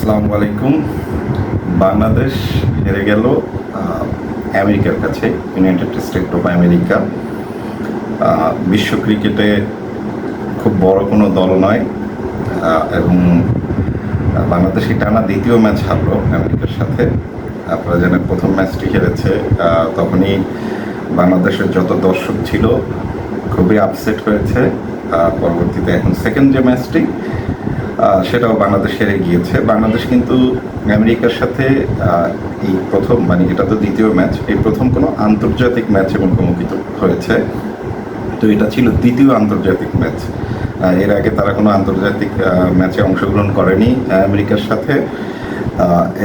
আসসালামু আলাইকুম। বাংলাদেশ হেরে গেল আমেরিকার কাছে ইউনাইটেড স্টেট অফ আমেরিকা বিশ্ব ক্রিকেটে খুব বড় কোনো দল নয় এবং বাংলাদেশ টানা দ্বিতীয় ম্যাচ হারলো আমেরিকার সাথে। আপনারা জানেন প্রথম ম্যাচটি হেরেছে তখনই বাংলাদেশের যত দর্শক ছিল খুবই আপসেট হয়েছে পরবর্তীতে এখন সেকেন্ড যে ম্যাচটি সেটাও বাংলাদেশ হেরে গিয়েছে। বাংলাদেশ কিন্তু আমেরিকার সাথে এই প্রথম মানে এটা তো দ্বিতীয় ম্যাচ, এই প্রথম কোনো আন্তর্জাতিক ম্যাচে মুখোমুখি হয়েছে। তো এটা ছিল দ্বিতীয় আন্তর্জাতিক ম্যাচ। এর আগে তারা কোনো আন্তর্জাতিক ম্যাচে অংশগ্রহণ করেনি আমেরিকার সাথে।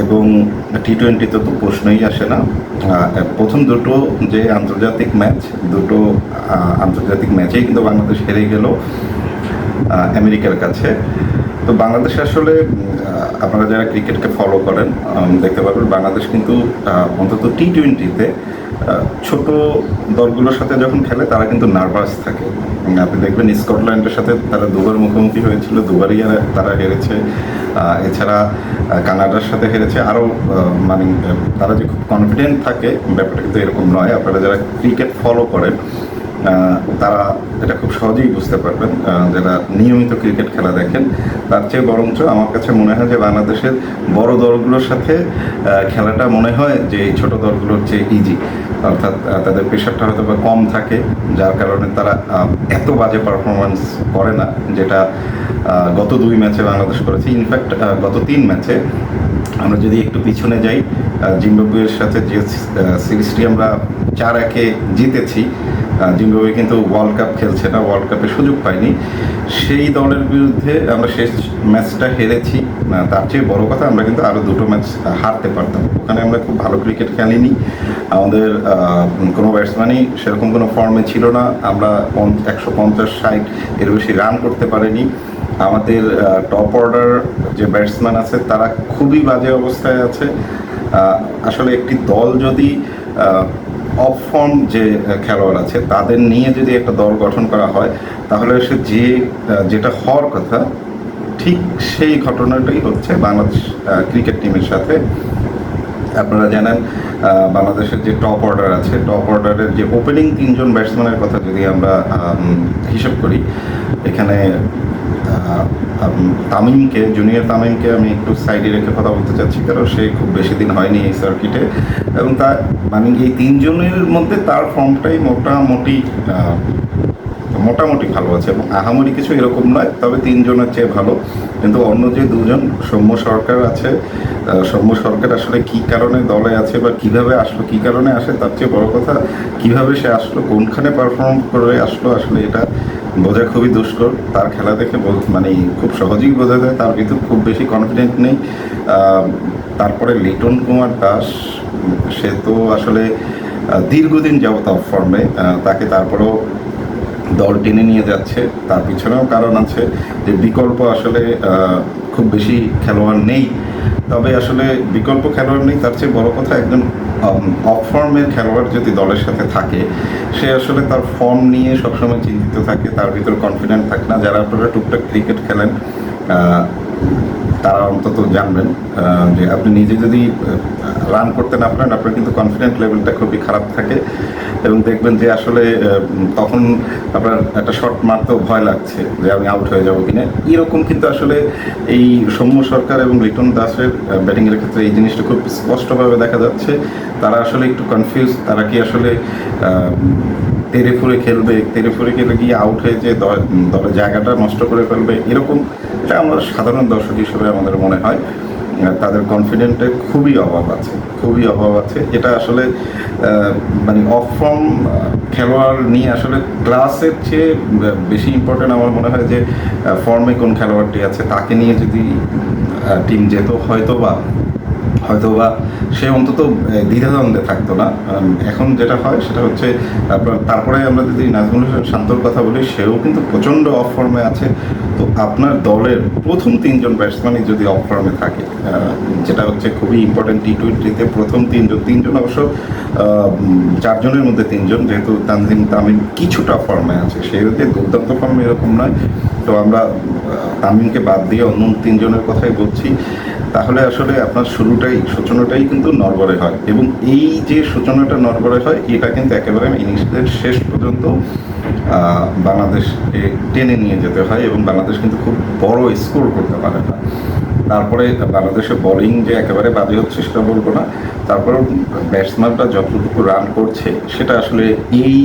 এবং টি টোয়েন্টিতে তো প্রশ্নই আসে না। প্রথম দুটো যে আন্তর্জাতিক ম্যাচ, দুটো আন্তর্জাতিক ম্যাচেই কিন্তু বাংলাদেশ হেরে গেল আমেরিকার কাছে। তো বাংলাদেশ আসলে আপনারা যারা ক্রিকেটকে ফলো করেন দেখতে পারবেন বাংলাদেশ কিন্তু অন্তত টি টোয়েন্টিতে ছোট দলগুলোর সাথে যখন খেলে তারা কিন্তু নার্ভাস থাকে। আপনি দেখবেন স্কটল্যান্ডের সাথে তারা দুবার মুখোমুখি হয়েছিল, দুবারই তারা হেরেছে। এছাড়া কানাডার সাথে হেরেছে আরও মানে তারা যে খুব কনফিডেন্ট থাকে, ব্যাপারটা কিন্তু এরকম নয়। আপনারা যারা ক্রিকেট ফলো করেন তারা এটা খুব সহজেই বুঝতে পারবেন যারা নিয়মিত ক্রিকেট খেলা দেখেন, তার চেয়ে বরঞ্চ আমার কাছে মনে হয় যে বাংলাদেশের বড় দলগুলোর সাথে খেলাটা মনে হয় যে এই ছোট দলগুলোর চেয়ে ইজি অর্থাৎ তাদের প্রেশারটা হয়তো বা কম থাকে, যার কারণে তারা এত বাজে পারফরমেন্স করে না, যেটা গত দুই ম্যাচে বাংলাদেশ করেছে। ইনফ্যাক্ট গত তিন ম্যাচে আমরা যদি একটু পিছনে যাই জিম্বাবুয়ের সাথে যে সিরিজটি আমরা চার একে জিতেছি। জিম্বাবুয়ে কিন্তু ওয়ার্ল্ড কাপ খেলছে না ওয়ার্ল্ড কাপে সুযোগ পায়নি। সেই দলের বিরুদ্ধে আমরা শেষ ম্যাচটা হেরেছি। তার চেয়ে বড় কথা আমরা কিন্তু আরও দুটো ম্যাচ হারতে পারতাম। ওখানে আমরা খুব ভালো ক্রিকেট খেলিনি। আমাদের কোনো ব্যাটসম্যানই সেরকম কোনো ফর্মে ছিল না। আমরা একশো পঞ্চাশ ষাট এর বেশি রান করতে পারিনি। আমাদের টপ অর্ডার যে ব্যাটসম্যান আছে, তারা খুবই বাজে অবস্থায় আছে। আসলে একটি দল যদি অফ ফর্ম যে খেলোয়াড় আছে তাদের নিয়ে যদি একটা দল গঠন করা হয় তাহলে সে যে যেটা হওয়ার কথা ঠিক সেই ঘটনাটাই হচ্ছে বাংলাদেশ ক্রিকেট টিমের সাথে। আপনারা জানেন বাংলাদেশের যে টপ অর্ডার আছে টপ অর্ডারের যে ওপেনিং তিনজন ব্যাটসম্যানের কথা যদি আমরা আম, হিসাব করি এখানে তামিমকে, জুনিয়র তামিমকে আমি একটু সাইডে রেখে কথা বলতে চাচ্ছি, কারণ সে খুব বেশি দিন হয়নি এই সার্কিটে এবং তার মানে এই তিনজনের মধ্যে তার ফর্মটাই মোটামুটি মোটামুটি ভালো আছে এবং আহামরি কিছু এরকম নয়, তবে তিনজনের চেয়ে ভালো। কিন্তু অন্য যে দুজন, সৌম্য সরকার আছে সৌম্য সরকার আসলে কি কারণে দলে আছে বা কীভাবে আসলো, কি কারণে আসে, তার চেয়ে বড় কথা, কীভাবে সে আসলো, কোনখানে পারফর্ম করে আসলো, আসলে এটা বোঝা খুবই দুষ্কর। তার খেলা দেখে মানে খুব সহজেই বোঝা যায়। তার ভিতর খুব বেশি কনফিডেন্ট নেই। তারপরে লিটন কুমার দাস, সে তো আসলে দীর্ঘদিন যাবত অফ ফর্মে তাকে তারপরেও দল টেনে নিয়ে যাচ্ছে। তার পিছনেও কারণ আছে যে বিকল্প আসলে খুব বেশি খেলোয়াড় নেই। তবে আসলে বিকল্প খেলোয়াড় নেই, তার চেয়ে বড় কথা একজন অফ ফর্মের খেলোয়াড় যদি দলের সাথে থাকে, সে আসলে তার ফর্ম নিয়ে সবসময় চিন্তিত থাকে, তার ভিতর কনফিডেন্ট থাকে না। যারা আপনারা টুকটাক ক্রিকেট খেলেন তারা অন্তত জানবেন যে আপনি নিজে যদি রান করতে না পারেন, আপনার কিন্তু কনফিডেন্ট লেভেলটা খুবই খারাপ থাকে এবং দেখবেন যে আসলে তখন আপনার একটা শট মারতেও ভয় লাগছে যে আমি আউট হয়ে যাব কিনা। এরকম কিন্তু আসলে এই সৌম্য সরকার এবং লিটন দাসের ব্যাটিংয়ের ক্ষেত্রে এই জিনিসটা খুব স্পষ্টভাবে দেখা যাচ্ছে। তারা আসলে একটু কনফিউজ তারা কি আসলে তেরে ফুরে খেলবে, তেরে ফুরে খেলে গিয়ে আউট হয়ে যে দল- দলের জায়গাটা নষ্ট করে ফেলবে, এরকম এটা আমরা সাধারণ দর্শক হিসেবে আমাদের মনে হয়। তাদের কনফিডেন্টের খুবই অভাব আছে, খুবই অভাব আছে। এটা আসলে মানে অফ ফর্ম খেলোয়াড় নিয়ে আসলে ক্লাসের চেয়ে বেশি ইম্পর্টেন্ট আমার মনে হয় যে ফর্মে কোন খেলোয়াড়টি আছে, তাকে নিয়ে যদি টিম যেত হয়তো বা হয়তো বা সে অন্তত দ্বিধাদ্বন্দ্বে থাকতো না। এখন যেটা হয়, সেটা হচ্ছে, তারপরে আমরা যদি নাজমুল হোসেন শান্তর কথা বলি, সেও কিন্তু প্রচণ্ড অফ ফর্মে আছে। তো আপনার দলের প্রথম তিনজন ব্যাটসম্যানই যদি অফ ফর্মে থাকে যেটা হচ্ছে খুবই ইম্পর্টেন্ট টি টোয়েন্টিতে প্রথম তিনজন তিনজন অবশ্য চারজনের মধ্যে তিনজন, যেহেতু তানজিম তামিম কিছুটা ফর্মে আছে। সে যে দুর্দান্ত ফর্মে এরকম নয়। তো আমরা তামিমকে বাদ দিয়ে অন্য তিনজনের কথাই বলছি। তাহলে আসলে আপনার শুরুটাই সূচনাটাই কিন্তু নরবরে হয়। এবং এই যে সূচনাটা নরবরে হয়, এটা কিন্তু একেবারে ইনিংসের শেষ পর্যন্ত বাংলাদেশকে টেনে নিয়ে যেতে হয় এবং বাংলাদেশ কিন্তু খুব বড় স্কোর করতে পারে না। তারপরে বাংলাদেশের বোলিং যে একেবারে বাজে হচ্ছে সেটা বলব না। তারপরে ব্যাটসম্যানরা যতটুকু রান করছে, সেটা আসলে এই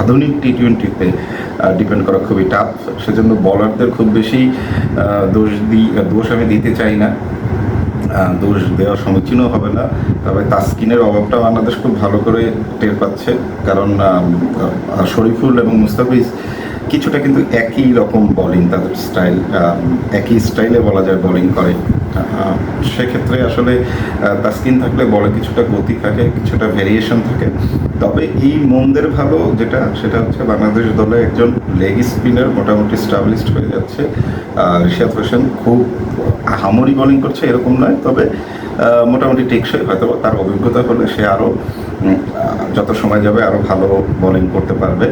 আধুনিক টি টোয়েন্টিতে ডিপেন্ড করা খুবই টাফ সেজন্য বলারদের খুব বেশি দোষ দিই দোষ আমি দিতে চাই না। দোষ দেওয়া সমীচীনও হবে না। তবে তাস্কিনের অভাবটা বাংলাদেশ খুব ভালো করে টের পাচ্ছে। কারণ শরীফুল এবং মুস্তাফিজ কিছুটা কিন্তু একই রকম বোলিং তাদের স্টাইল একই স্টাইলে বলা যায় বোলিং করে। সেক্ষেত্রে আসলে তাস্কিন থাকলে বলে কিছুটা গতি থাকে, কিছুটা ভেরিয়েশন থাকে। তবে এই মন্দের ভালো যেটা, সেটা হচ্ছে বাংলাদেশ দলে একজন লেগ স্পিনার মোটামুটি স্টাবলিশড হয়ে যাচ্ছে। রিশাদ হোসেন খুব আহামরি বোলিং করছে এরকম নয়, তবে মোটামুটি টেকসই হয়তো তার অভিজ্ঞতা হলে সে আরও যত সময় যাবে আরও ভালো বোলিং করতে পারবে।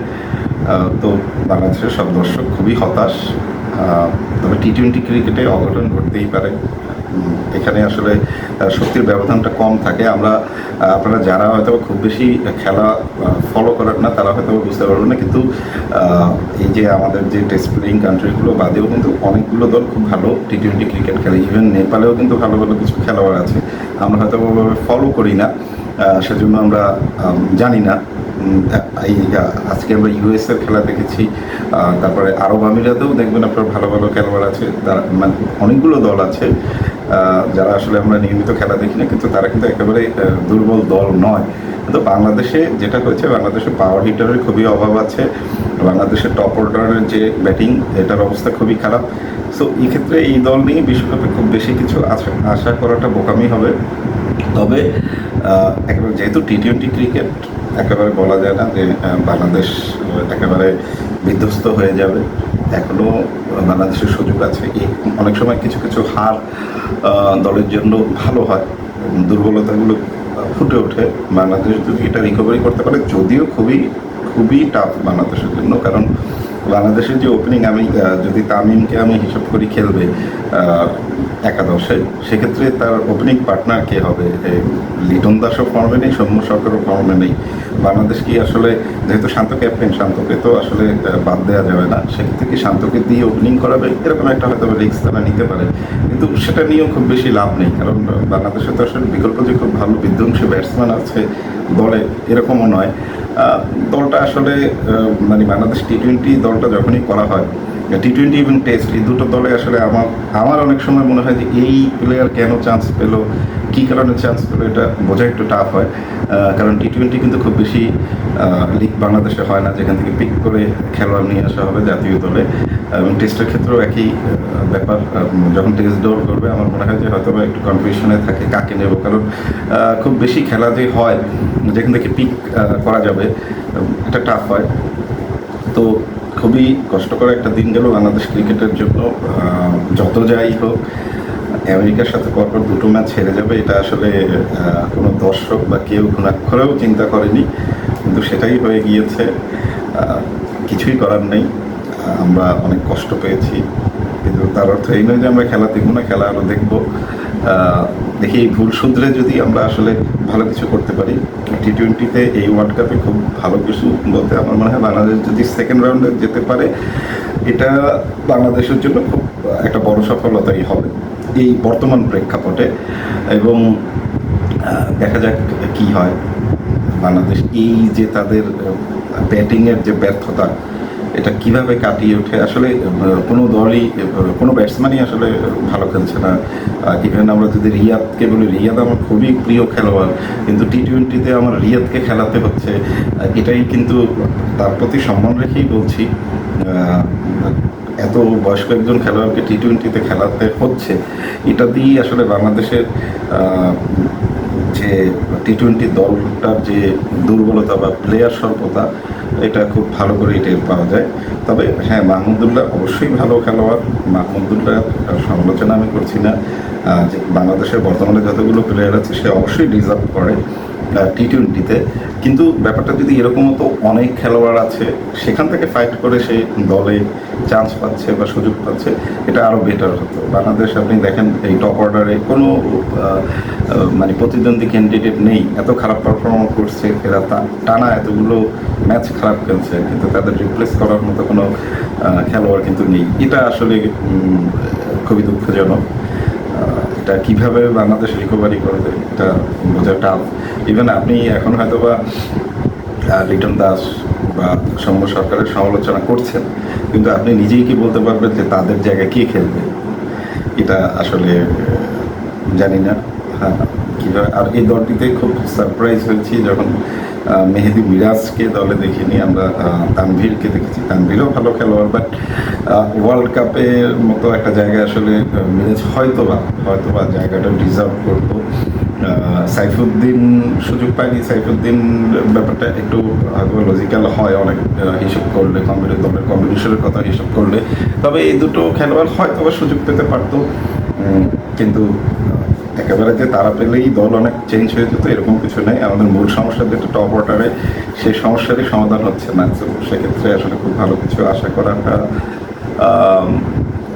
তো বাংলাদেশের সব দর্শক খুবই হতাশ। তবে টি টোয়েন্টি ক্রিকেটে অঘটন ঘটতেই পারে। এখানে আসলে শক্তির ব্যবধানটা কম থাকে। আমরা আপনারা যারা হয়তো খুব বেশি খেলা ফলো করেন না, তারা হয়তো বুঝতে পারবেন না। কিন্তু এই যে আমাদের যে টেস্ট প্লেয়িং কান্ট্রিগুলো বাদেও কিন্তু অনেকগুলো দল খুব ভালো। টি টোয়েন্টি ক্রিকেট খেলে ইভেন নেপালেও কিন্তু ভালো ভালো কিছু খেলোয়াড় আছে। আমরা হয়তো ওভাবে ফলো করি না। সেজন্য আমরা জানি না। এই আজকে আমরা ইউএস এর খেলা দেখেছি। তারপরে আরব আমিরাতেও দেখবেন আপনার ভালো ভালো খেলোয়াড় আছে। তারা মানে অনেকগুলো দল আছে। যারা আসলে আমরা নিয়মিত খেলা দেখি না, কিন্তু তারা কিন্তু একেবারে দুর্বল দল নয়। কিন্তু বাংলাদেশে যেটা হয়েছে বাংলাদেশে পাওয়ার হিটারের খুবই অভাব আছে। বাংলাদেশের টপ অর্ডারের যে ব্যাটিং এটার অবস্থা খুবই খারাপ। সো এই ক্ষেত্রে এই দল নিয়ে বিশ্বকাপে খুব বেশি কিছু আশা আশা করাটা বোকামি হবে। তবে একেবারে যেহেতু টি টোয়েন্টি ক্রিকেট একেবারে বলা যায় না যে বাংলাদেশ একেবারে বিধ্বস্ত হয়ে যাবে। এখনও বাংলাদেশের সুযোগ আছে। অনেক সময় কিছু কিছু হার দলের জন্য ভালো হয়। দুর্বলতাগুলো ফুটে ওঠে। বাংলাদেশ যদি এটা রিকভারি করতে পারে, যদিও খুবই খুবই টাফ বাংলাদেশের জন্য, কারণ বাংলাদেশের যে ওপেনিং আমি যদি তামিমকে আমি হিসাব করি খেলবে একাদশে, সেক্ষেত্রে তার ওপেনিং পার্টনার কে হবে? লিটন দাসও ফর্মে নেই, সৌম্য সরকারও ফর্মে নেই। বাংলাদেশ কি আসলে, যেহেতু শান্ত ক্যাপ্টেন শান্তকে তো আসলে বাদ দেওয়া যাবে না, সেক্ষেত্রে কি শান্তকে দিয়ে ওপেনিং করাবে? এরকম একটা হয়তো রিক্স তারা নিতে পারে। কিন্তু সেটা নিয়েও খুব বেশি লাভ নেই, কারণ বাংলাদেশে তো আসলে বিকল্প যে খুব ভালো বিধ্বংসী ব্যাটসম্যান আছে দলে, এরকমও নয়। দলটা আসলে মানে বাংলাদেশ টি টোয়েন্টি দলটা যখনই করা হয় টি টোয়েন্টি এবং টেস্ট এই দুটো দলে আসলে আমার আমার অনেক সময় মনে হয় যে এই প্লেয়ার কেন চান্স পেল, কী কারণে চান্স পেল, এটা বোঝা একটু টাফ হয়। কারণ টি টোয়েন্টি কিন্তু খুব বেশি লিগ বাংলাদেশে হয় না, যেখান থেকে পিক করে খেলোয়াড় নিয়ে আসা হবে জাতীয় দলে। এবং টেস্টের ক্ষেত্রেও একই ব্যাপার। যখন টেস্ট দৌড় করবে, আমার মনে হয় যে হয়তো বা একটু কনফিউশনে থাকে কাকে নেব। কারণ খুব বেশি খেলা যে হয়, যেখান থেকে পিক করা যাবে এটা টাফ হয়। তো খুবই কষ্টকর একটা দিন গেল বাংলাদেশ ক্রিকেটের জন্য। যত যাই হোক, আমেরিকার সাথে পরপর দুটো ম্যাচ হেরে যাবে, এটা আসলে কোনো দর্শক বা কেউ ঘুণাক্ষরেও চিন্তা করেনি, কিন্তু সেটাই হয়ে গিয়েছে। কিছুই করার নেই। আমরা অনেক কষ্ট পেয়েছি। কিন্তু তার অর্থ এই নয় যে আমরা খেলা দেখব না, খেলা আরও দেখব। দেখি এই ভুল শুধরে যদি আমরা আসলে ভালো কিছু করতে পারি। টি টোয়েন্টিতে এই ওয়ার্ল্ড কাপে খুব ভালো কিছু বলতে আমার মনে হয় বাংলাদেশ যদি সেকেন্ড রাউন্ডে যেতে পারে, এটা বাংলাদেশের জন্য খুব একটা বড় সফলতাই হবে এই বর্তমান প্রেক্ষাপটে। এবং দেখা যাক কি হয়। বাংলাদেশ এই যে তাদের ব্যাটিংয়ের যে ব্যর্থতা এটা কীভাবে কাটিয়ে ওঠে? আসলে কোনো দলই কোনো ব্যাটসম্যানই আসলে ভালো খেলছে না। ইভেন আমরা যদি রিয়াদকে বলি, রিয়াদ আমার খুবই প্রিয় খেলোয়াড়, কিন্তু টি টোয়েন্টিতে আমার রিয়াদকে খেলাতে হচ্ছে। এটাই কিন্তু তার প্রতি সম্মান রেখেই বলছি। এত বয়স্ক একজন খেলোয়াড়কে টি টোয়েন্টিতে খেলাতে হচ্ছে, এটা দিয়েই আসলে বাংলাদেশের যে টি টোয়েন্টি দলটার যে দুর্বলতা বা প্লেয়ার স্বল্পতা এটা খুব ভালো করে টের পাওয়া যায়। তবে হ্যাঁ মাহমুদুল্লাহ অবশ্যই ভালো খেলোয়াড়। মাহমুদুল্লাহ সমালোচনা আমি করছি না। যে বাংলাদেশের বর্তমানে যতগুলো প্লেয়ার আছে, সে অবশ্যই ডিজার্ভ করে টি টোয়েন্টিতে কিন্তু ব্যাপারটা যদি এরকম হতো, অনেক খেলোয়াড় আছে, সেখান থেকে ফাইট করে সে দলে চান্স পাচ্ছে বা সুযোগ পাচ্ছে, এটা আরও বেটার হতো। বাংলাদেশ, আপনি দেখেন, এই টপ অর্ডারে কোনো মানে প্রতিদ্বন্দ্বী ক্যান্ডিডেট নেই। এত খারাপ পারফরমেন্স করছে, এরা তা- টানা এতগুলো ম্যাচ খারাপ খেলছে, কিন্তু তাদের রিপ্লেস করার মতো কোনো খেলোয়াড় কিন্তু নেই। এটা আসলে খুবই দুঃখজনক। এটা কীভাবে বাংলাদেশ রিকভারি করবে এটা বোঝা টাফ ইভেন আপনি এখন হয়তো বা লিটন দাস বা সৌম্য সরকারের সমালোচনা করছেন, কিন্তু আপনি নিজেই কি বলতে পারবেন যে তাদের জায়গায় কে খেলবে? এটা আসলে, জানি না। হ্যাঁ কীভাবে আর এই দলটিতে খুব সারপ্রাইজ হয়েছি যখন মেহেদি মিরাজকে দলে দেখিনি, আমরা তানভীরকে দেখেছি। তানভীরও ভালো খেলোয়াড় বাট ওয়ার্ল্ড কাপের মতো একটা জায়গায় আসলে মিরাজ হয়তো বা হয়তো বা জায়গাটা ডিজার্ভ করতো সাইফুদ্দিন সুযোগ পায়নি। সাইফুদ্দিন ব্যাপারটা একটু লজিক্যাল হয় অনেক হিসাব করলে কম্বিনে দলের কম্বিনেশনের কথা হিসাব করলে। তবে এই দুটো খেলোয়াড় হয়তো সুযোগ পেতে পারতো কিন্তু একেবারে যে তারা পেলেই দল অনেক চেঞ্জ হয়ে যেত, এরকম কিছু নেই। আমাদের মূল সমস্যা যেটা টপ অর্ডারে সেই সমস্যারই সমাধান হচ্ছে না তো সেক্ষেত্রে আসলে খুব ভালো কিছু আশা করাটা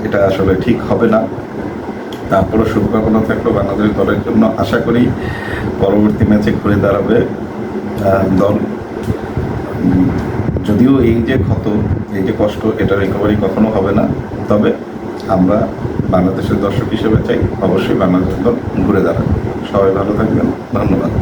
এটা আসলে ঠিক হবে না। তারপরে শুভকামনা থাকল বাংলাদেশ দলের জন্য। আশা করি পরবর্তী ম্যাচে ঘুরে দাঁড়াবে দল। যদিও এই যে ক্ষত, এই যে কষ্ট, এটা রিকভারি কখনো হবে না। তবে আমরা বাংলাদেশের দর্শক হিসেবে চাই অবশ্যই বাংলাদেশ দল ঘুরে দাঁড়াবে সবাই ভালো থাকবেন। ধন্যবাদ।